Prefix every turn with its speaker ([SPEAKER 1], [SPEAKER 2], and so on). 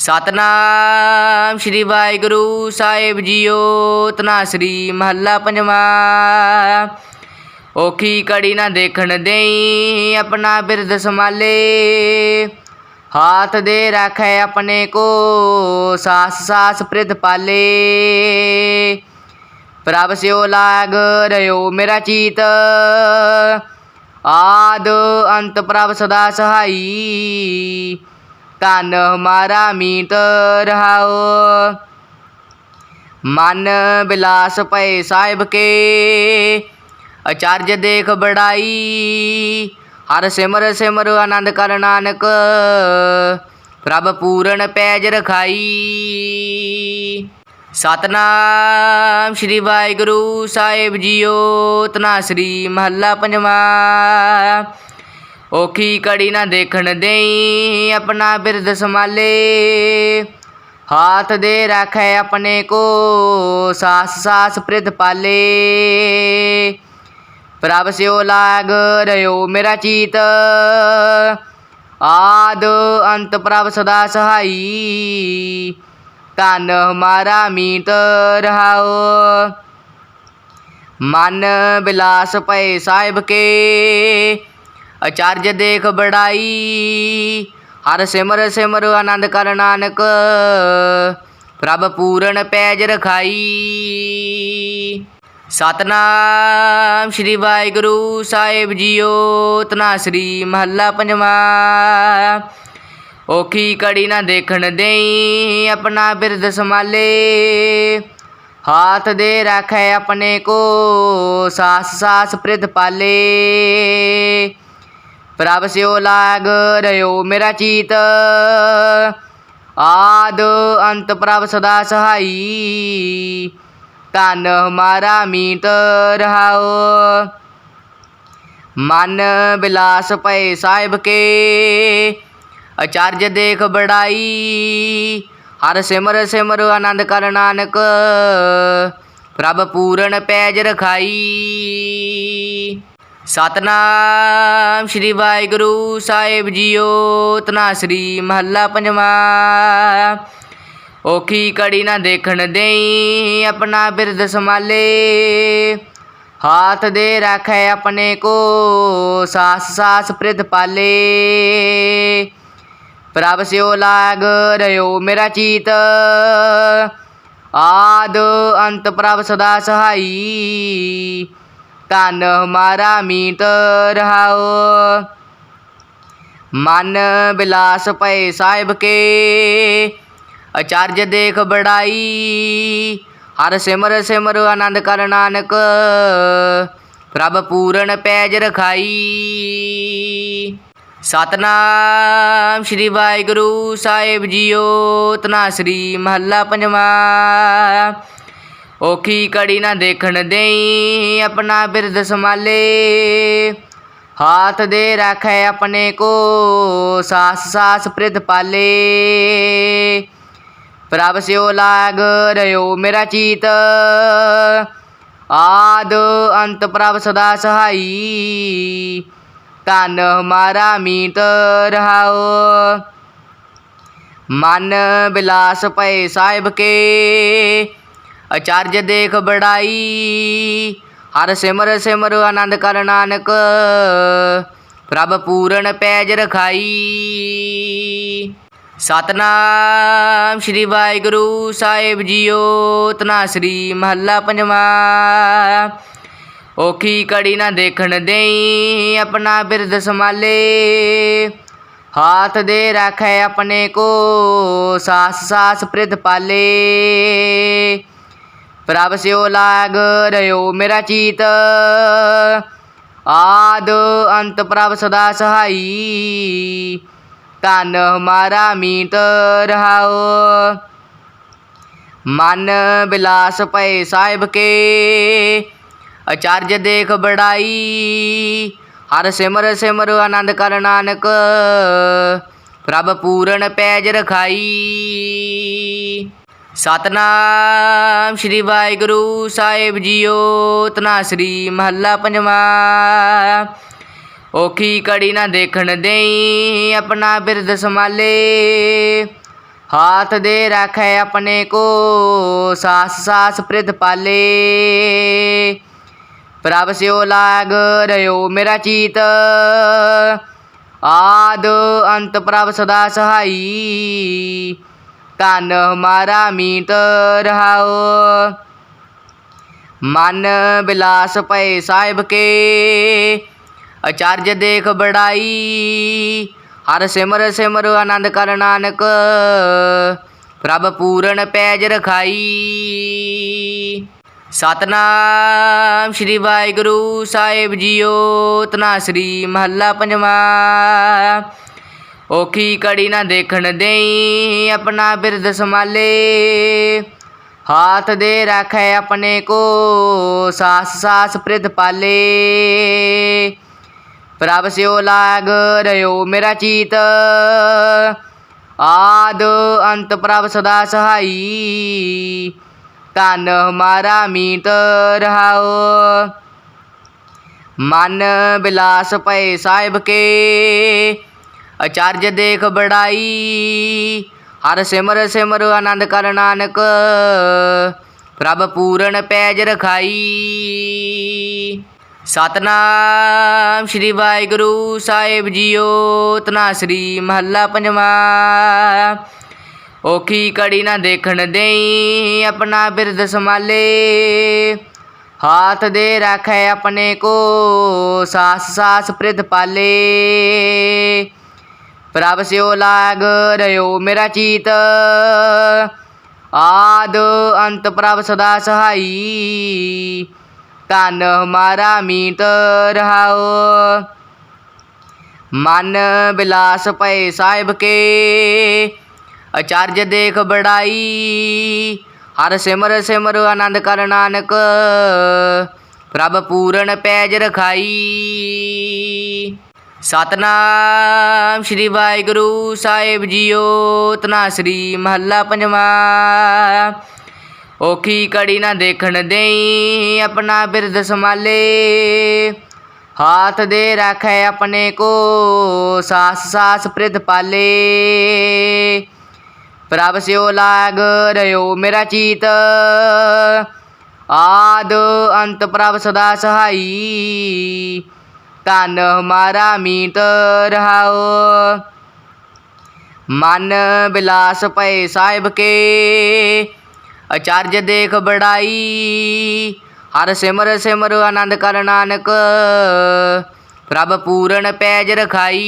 [SPEAKER 1] ਸਤਨਾਮ ਸ਼੍ਰੀ ਵਾਹਿਗੁਰੂ ਸਾਹਿਬ ਜੀਓ, ਤਨਾਸਰੀ ਮਹੱਲਾ ਪੰਜਵਾਂ। ਔਖੀ ਕੜੀ ਨਾ ਦੇਖਣ ਦੇਈ ਆਪਣਾ ਬਿਰਦ ਸੰਭਾਲੇ। ਹਾਥ ਦੇ ਰੱਖੈ ਆਪਣੇ ਕੋ, ਸਾਸ ਸਾਸ ਪ੍ਰਿਤ ਪਾਲੇ। ਪ੍ਰਭ ਸਿਓ ਲਾਗ ਰਿਓ ਮੇਰਾ ਚੀਤ। ਆਦ ਅੰਤ ਪ੍ਰਭ ਸਦਾ ਸਹਾਈ। ਧਨ ਹਮਾਰਾ ਮੀਤ ਰਹਾਓ ਮਨ ਬਿਲਾਸ ਪਏ ਸਾਹਿਬ ਕੇ ਅਚਾਰਜ ਦੇਖ ਬੜਾਈ ਹਰ ਸਿਮਰ ਸਿਮਰ ਆਨੰਦ ਕਰ ਨਾਨਕ ਪ੍ਰਭ ਪੂਰਨ ਪੈਜ ਰਖਾਈ ਸਤਨਾਮ ਸ਼੍ਰੀ ਵਾਹਿਗੁਰੂ ਸਾਹਿਬ ਜੀਓ ਤਨਾਸਰੀ ਮਹੱਲਾ ਪੰਜਵਾਂ ਔਖੀ ਕੜੀ ਨਾ ਦੇਖਣ ਦੇਈ, ਆਪਣਾ ਬਿਰਦ ਸੰਭਾਲੇ। ਹਾਥ ਦੇ ਰੱਖੈ ਆਪਣੇ ਕੋ, ਸਾਸ ਸਾਸ ਪ੍ਰਿਤ ਪਾਲੇ। ਪ੍ਰਭ ਸਿਓ ਲਾਗ ਰਿਓ ਮੇਰਾ ਚੀਤ। ਆਦ ਅੰਤ ਪ੍ਰਭ ਸਦਾ ਸਹਾਈ। ਧਨ ਹਮਾਰਾ ਮੀਤ ਰਹਾਓ। ਮਨ ਬਿਲਾਸ ਪਏ ਸਾਹਿਬ ਕੇ। ਅਚਾਰਜ ਦੇਖ ਬੜਾਈ, ਹਰ ਸਿਮਰ ਸਿਮਰ ਆਨੰਦ ਕਰ ਨਾਨਕ, ਪ੍ਰਭ ਪੂਰਨ ਪੈਜ ਰਖਾਈ। ਸਤਨਾਮ ਸ਼੍ਰੀ ਵਾਹਿਗੁਰੂ ਸਾਹਿਬ ਜੀਓ ਤਨਾਸਰੀ ਮਹੱਲਾ ਪੰਜਵਾਂ। ਔਖੀ ਕੜੀ ਨਾ ਦੇਖਣ ਦੇਈ, ਆਪਣਾ ਬਿਰਦ ਸੰਭਾਲੇ। ਹਾਥ ਦੇ ਰੱਖੈ ਆਪਣੇ ਕੋ, ਸਾਸ ਸਾਸ ਪ੍ਰਿਤ ਪਾਲੇ। ਪ੍ਰਭ ਸਿਓ ਲਾਗ ਰਿਓ ਮੇਰਾ ਚੀਤ। ਆਦ ਅੰਤ ਪ੍ਰਭ ਸਦਾ ਸਹਾਈ। ਧਨ ਹਮਾਰਾ ਮੀਤ ਰਹਾਓ ਮਨ ਬਿਲਾਸ ਪਏ ਸਾਹਿਬ ਕੇ। ਅਚਾਰਜ ਦੇਖ ਬੜਾਈ ਹਰ ਸਿਮਰ ਸਿਮਰ ਆਨੰਦ ਕਰ ਨਾਨਕ। ਪ੍ਰਭ ਪੂਰਨ ਪੈਜ ਰਖਾਈ। ਸਤਨਾਮ ਸ਼੍ਰੀ ਵਾਹਿਗੁਰੂ ਸਾਹਿਬ ਜੀਓ, ਤਨਾਸਰੀ ਮਹੱਲਾ ਪੰਜਵਾਂ। ਔਖੀ ਕੜੀ ਨਾ ਦੇਖਣ ਦੇਈ ਆਪਣਾ ਬਿਰਦ ਸੰਭਾਲੇ। ਹਾਥ ਦੇ ਰੱਖੈ ਆਪਣੇ ਕੋ, ਸਾਸ ਸਾਸ ਪ੍ਰਿਤ ਪਾਲੇ। ਪ੍ਰਭ ਸਿਓ ਲਾਗ ਰਿਓ ਮੇਰਾ ਚੀਤ। ਆਦ ਅੰਤ ਪ੍ਰਭ ਸਦਾ ਸਹਾਈ। ਧਨ ਹਮਾਰਾ ਮੀਤ ਰਹਾਓ ਮਨ ਬਿਲਾਸ ਪਏ ਸਾਹਿਬ ਕੇ, ਅਚਾਰਜ ਦੇਖ ਬੜਾਈ। ਹਰ ਸਿਮਰ ਸਿਮਰ ਆਨੰਦ ਕਰ ਨਾਨਕ, ਪ੍ਰਭ ਪੂਰਨ ਪੈਜ ਰਖਾਈ। ਸਤਨਾਮ ਸ਼੍ਰੀ ਵਾਹਿਗੁਰੂ ਸਾਹਿਬ ਜੀਓ ਤਨਾਸਰੀ ਮਹੱਲਾ ਪੰਜਵਾਂ। ਔਖੀ ਕੜੀ ਨਾ ਦੇਖਣ ਦੇਈ ਆਪਣਾ ਬਿਰਦ ਸੰਭਾਲੇ ਹਾਥ ਦੇ ਰੱਖੈ ਆਪਣੇ ਕੋ ਸਾਸ ਸਾਸ ਪ੍ਰਿਤ ਪਾਲੇ ਪ੍ਰਭ ਸਿਓ ਲਾਗ ਰਿਓ ਮੇਰਾ ਚੀਤ ਆਦ ਅੰਤ ਪ੍ਰਭ ਸਦਾ ਸਹਾਈ ਧਨ ਹਮਾਰਾ ਮੀਤ ਰਹਾਓ ਮਨ ਬਿਲਾਸ ਪਏ ਸਾਹਿਬ ਕੇ ਅਚਾਰਜ ਦੇਖ ਬੜਾਈ। ਹਰ ਸਿਮਰ ਸਿਮਰ ਆਨੰਦ ਕਰ ਨਾਨਕ, ਪ੍ਰਭ ਪੂਰਨ ਪੈਜ ਰਖਾਈ। ਸਤਨਾਮ ਸ਼੍ਰੀ ਵਾਹਿਗੁਰੂ ਸਾਹਿਬ ਜੀਓ ਤਨਾਸਰੀ ਮਹੱਲਾ ਪੰਜਵਾਂ। ਔਖੀ ਕੜੀ ਨਾ ਦੇਖਣ ਦੇਈ, ਆਪਣਾ ਬਿਰਦ ਸੰਭਾਲੇ। ਹਾਥ ਦੇ ਰੱਖੈ ਆਪਣੇ ਕੋ, ਸਾਸ ਸਾਸ ਪ੍ਰਿਤ ਪਾਲੇ। ਪ੍ਰਭ ਸਿਓ ਲਾਗ ਰਿਓ ਮੇਰਾ ਚੀਤ। ਆਦ ਅੰਤ ਪ੍ਰਭ ਸਦਾ ਸਹਾਈ। ਧਨ ਹਮਾਰਾ ਮੀਤ ਰਹਾਓ। ਮਨ ਬਿਲਾਸ ਪਏ ਸਾਹਿਬ ਕੇ। ਅਚਾਰਜ ਦੇਖ ਬੜਾਈ। ਹਰ ਸਿਮਰ ਸਿਮਰ ਆਨੰਦ ਕਰ ਨਾਨਕ। ਪ੍ਰਭ ਪੂਰਨ ਪੈਜ ਰਖਾਈ। ਸਤਨਾਮ ਸ਼੍ਰੀ ਵਾਹਿਗੁਰੂ ਸਾਹਿਬ ਜੀਓ, ਤਨਾਸਰੀ ਮਹੱਲਾ ਪੰਜਵਾਂ। ਔਖੀ ਕੜੀ ਨਾ ਦੇਖਣ ਦੇਈ ਆਪਣਾ ਬਿਰਦ ਸੰਭਾਲੇ। ਹਾਥ ਦੇ ਰੱਖੈ ਆਪਣੇ ਕੋ, ਸਾਸ ਸਾਸ ਪ੍ਰਿਤ ਪਾਲੇ। ਪ੍ਰਭ ਸਿਓ ਲਾਗ ਰਿਓ ਮੇਰਾ ਚੀਤ। ਆਦ ਅੰਤ ਪ੍ਰਭ ਸਦਾ ਸਹਾਈ। ਤਨ ਹਮਾਰਾ ਮੀਤ ਰਹਾਓ ਮਨ ਬਿਲਾਸ ਪਏ ਸਾਹਿਬ ਕੇ, ਅਚਾਰਜ ਦੇਖ ਬੜਾਈ। ਹਰ ਸਿਮਰ ਸਿਮਰ ਆਨੰਦ ਕਰ ਨਾਨਕ, ਪ੍ਰਭ ਪੂਰਨ ਪੈਜ ਰਖਾਈ। ਸਤਨਾਮ ਸ੍ਰੀ ਵਾਹਿਗੁਰੂ ਸਾਹਿਬ ਜੀਓ, ਤਨਾ ਸ੍ਰੀ ਮਹੱਲਾ ਪੰਜਵਾਂ। ਔਖੀ ਕੜੀ ਨਾ ਦੇਖਣ ਦੇਈ ਆਪਣਾ ਬਿਰਦ ਸੰਭਾਲੇ ਹਾਥ ਦੇ ਰੱਖੈ ਆਪਣੇ ਕੋ ਸਾਸ ਸਾਸ ਪ੍ਰਿਤ ਪਾਲੇ ਪ੍ਰਭ ਸਿਓ ਲਾਗ ਰਿਓ ਮੇਰਾ ਚੀਤ ਆਦ ਅੰਤ ਪ੍ਰਭ ਸਦਾ ਸਹਾਈ ਤਨ ਹਮਾਰਾ ਮੀਤ ਰਹਾਓ ਮਨ ਬਿਲਾਸ ਪਏ ਸਾਹਿਬ ਕੇ ਅਚਾਰਜ ਦੇਖ ਬੜਾਈ, ਹਰ ਸਿਮਰ ਸਿਮਰ ਆਨੰਦ ਕਰ ਨਾਨਕ, ਪ੍ਰਭ ਪੂਰਨ ਪੈਜ ਰਖਾਈ। ਸਤਨਾਮ ਸ੍ਰੀ ਵਾਹਿਗੁਰੂ ਸਾਹਿਬ ਜੀਓ, ਤਨਾ ਸ੍ਰੀ ਮਹੱਲਾ ਪੰਜਵਾਂ। ਔਖੀ ਕੜੀ ਨਾ ਦੇਖਣ ਦੇਈ, ਆਪਣਾ ਬਿਰਦ ਸੰਭਾਲੇ। ਹਾਥ ਦੇ ਰੱਖੈ ਆਪਣੇ ਕੋ, ਸਾਸ ਸਾਸ ਪ੍ਰਿਤ ਪਾਲੇ। ਪ੍ਰਭ ਸਿਓ ਲਾਗ ਰਿਓ ਮੇਰਾ ਚੀਤ। ਆਦ ਅੰਤ ਪ੍ਰਭ ਸਦਾ ਸਹਾਈ। ਤਨ ਹਮਾਰਾ ਮੀਤ ਰਹਾਓ ਮਨ ਬਿਲਾਸ ਪਏ ਸਾਹਿਬ ਕੇ। ਅਚਾਰਜ ਦੇਖ ਬੜਾਈ। ਹਰ ਸਿਮਰ ਸਿਮਰ ਆਨੰਦ ਕਰ ਨਾਨਕ। ਪ੍ਰਭ ਪੂਰਨ ਪੈਜ ਰਖਾਈ। ਸਤਨਾਮ ਸ੍ਰੀ ਵਾਹਿਗੁਰੂ ਸਾਹਿਬ ਜੀਓ ਤਨਾ ਸ੍ਰੀ ਮਹੱਲਾ ਪੰਜਵਾਂ। ਔਖੀ ਕੜੀ ਨਾ ਦੇਖਣ ਦੇਈ ਆਪਣਾ ਬਿਰਦ ਸੰਭਾਲੇ। ਹਾਥ ਦੇ ਰੱਖੈ ਆਪਣੇ ਕੋ, ਸਾਸ ਸਾਸ ਪ੍ਰਿਤ ਪਾਲੇ। ਪ੍ਰਭ ਸਿਓ ਲਾਗ ਰਿਓ ਮੇਰਾ ਚੀਤ। ਆਦ ਅੰਤ ਪ੍ਰਭ ਸਦਾ ਸਹਾਈ। ਤਨ ਹਮਾਰਾ ਮੀਤ ਰਹਾਓ ਮਨ ਬਿਲਾਸ ਪਏ ਸਾਹਿਬ ਕੇ, ਅਚਾਰਜ ਦੇਖ ਬੜਾਈ। ਹਰ ਸਿਮਰ ਸਿਮਰ ਆਨੰਦ ਕਰ ਨਾਨਕ, ਪ੍ਰਭ ਪੂਰਨ ਪੈਜ ਰਖਾਈ।